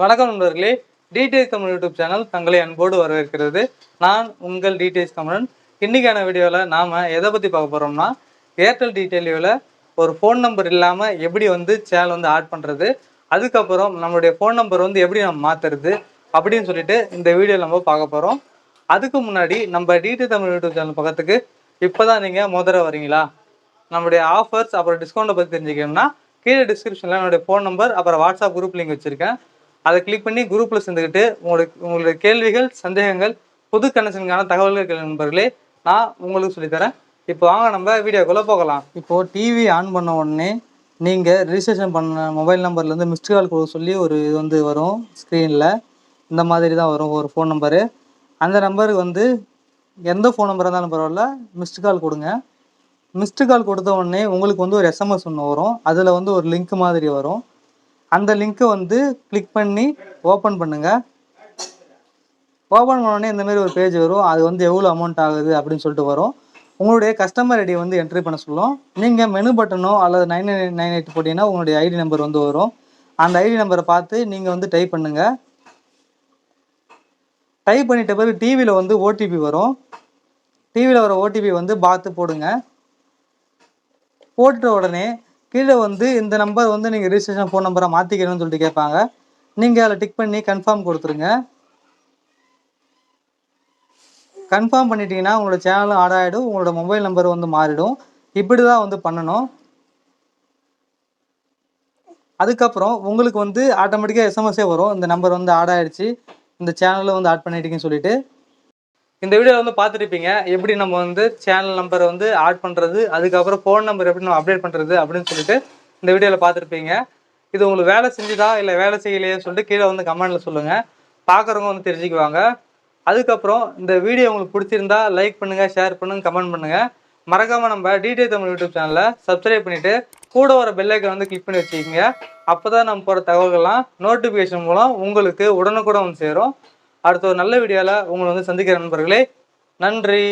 வணக்கம் நண்பர்களே. TDS Tamil YouTube channel தங்களை அன்போடு வரவேற்கிறது. நான் உங்கள் டிடிஎஸ் தமிழன் இன்னைக்கான வீடியோவில் நாம் எதை பற்றி பார்க்க போகிறோம்னா ஏர்டெல் டீட்டெயிலில் ஒரு ஃபோன் நம்பர் இல்லாமல் எப்படி வந்து சேனல் வந்து ஆட் பண்ணுறது அதுக்கப்புறம் நம்மளுடைய ஃபோன் நம்பர் வந்து எப்படி நம்ம மாற்றுறது அப்படின்னு சொல்லிட்டு இந்த வீடியோ நம்ம பார்க்க போகிறோம் அதுக்கு முன்னாடி நம்ம டிடி தமிழ் யூடியூப் சேனல் பக்கத்துக்கு இப்போ தான் நீங்கள் முதல்ல வரீங்களா? நம்மளுடைய ஆஃபர்ஸ் அப்புறம் டிஸ்கவுண்ட்டை பற்றி தெரிஞ்சுக்கணும்னா கீழே டிஸ்கிரிப்ஷனில் என்னுடைய ஃபோன் நம்பர் அப்புறம் வாட்ஸ்அப் குரூப் லிங்க் வச்சுருக்கேன். அதை கிளிக் பண்ணி குரூப்பில் சேர்ந்துக்கிட்டு உங்களுக்கு உங்களுடைய கேள்விகள் சந்தேகங்கள் புது கனெக்ஷனுக்கான தகவல்கள் நண்பர்களே நான் உங்களுக்கு சொல்லித்தரேன். இப்போ வாங்க நம்ம வீடியோக்குள்ளே போகலாம். இப்போது டிவி ஆன் பண்ண உடனே நீங்கள் ரிஜிஸ்ட்ரேஷன் பண்ண மொபைல் நம்பர்லேருந்து மிஸ்டு கால் கொடுக்க சொல்லி ஒரு இது வந்து வரும் ஸ்க்ரீனில் இந்த மாதிரி தான் வரும் ஒரு ஃபோன் நம்பரு அந்த நம்பருக்கு வந்து எந்த ஃபோன் நம்பராக இருந்தாலும் பரவாயில்ல மிஸ்டு கால் கொடுங்க. மிஸ்டு கால் கொடுத்த உடனே உங்களுக்கு வந்து ஒரு எஸ்எம்எஸ் ஒன்று வரும். அதில் வந்து ஒரு லிங்க் மாதிரி வரும். அந்த லிங்க்கை வந்து கிளிக் பண்ணி ஓப்பன் பண்ணுங்கள் ஓப்பன் உடனே இந்தமாரி ஒரு பேஜ் வரும். அது வந்து எவ்வளோ அமௌண்ட் ஆகுது அப்படின்னு சொல்லிட்டு வரும். உங்களுடைய கஸ்டமர் ஐடியை வந்து என்ட்ரி பண்ண சொல்லும். நீங்கள் மெனு பட்டனோ அல்லது நைன் நைன் நைன் எயிட் போட்டிங்கன்னா உங்களுடைய ஐடி நம்பர் வந்து வரும். அந்த ஐடி நம்பரை பார்த்து நீங்கள் வந்து டைப் பண்ணுங்கள் டைப் பண்ணிட்ட பிறகு டிவியில் வந்து ஓடிபி வரும். டிவியில் வர ஓடிபி வந்து பார்த்து போடுங்க. போட்ட உடனே கீழே வந்து இந்த நம்பர் வந்து நீங்கள் ரிஜிஸ்ட்ரேஷன் ஃபோன் நம்பரை மாற்றிக்கணும்னு சொல்லிட்டு கேட்பாங்க. நீங்கள் அதில் டிக் பண்ணி கன்ஃபார்ம் கொடுத்துருங்க. கன்ஃபார்ம் பண்ணிட்டீங்கன்னா உங்களோட சேனலும் ஆட் ஆகிடும் உங்களோட மொபைல் நம்பர் வந்து மாறிடும். இப்படி தான் வந்து பண்ணணும். அதுக்கப்புறம் உங்களுக்கு வந்து ஆட்டோமேட்டிக்காக எஸ்எம்எஸ்ஸே வரும். இந்த நம்பர் வந்து ஆட் ஆகிடுச்சு இந்த சேனலில் வந்து ஆட் பண்ணிட்டீங்கன்னு சொல்லிட்டு இந்த வீடியோ வந்து பார்த்துருப்பீங்க. எப்படி நம்ம வந்து சேனல் நம்பரை வந்து ஆட் பண்ணுறது அதுக்கப்புறம் ஃபோன் நம்பர் எப்படி நம்ம அப்டேட் பண்ணுறது அப்படின்னு சொல்லிட்டு இந்த வீடியோவில் பார்த்துருப்பீங்க. இது உங்களுக்கு வேலை செஞ்சுதா இல்லை வேலை செய்யலையே சொல்லிட்டு கீழே வந்து கமெண்ட்டில் சொல்லுங்கள் பார்க்குறவங்க வந்து தெரிஞ்சுக்குவாங்க. அதுக்கப்புறம் இந்த வீடியோ உங்களுக்கு பிடிச்சிருந்தா லைக் பண்ணுங்கள் ஷேர் பண்ணுங்கள் கமெண்ட் பண்ணுங்கள் மறக்காமல் நம்ம டிடி தமிழ் யூடியூப் சேனலை சப்ஸ்கிரைப் பண்ணிவிட்டு கூட வர பெல்லைக்கன் வந்து கிளிக் பண்ணி வச்சுக்கோங்க. அப்போ தான் நம்ம போகிற தகவல்கள்லாம் நோட்டிஃபிகேஷன் மூலம் உங்களுக்கு உடனுக்குடன் வந்து சேரும். அடுத்த ஒரு நல்ல வீடியோவில் உங்களை வந்து சந்திக்கிற நண்பர்களே. நன்றி.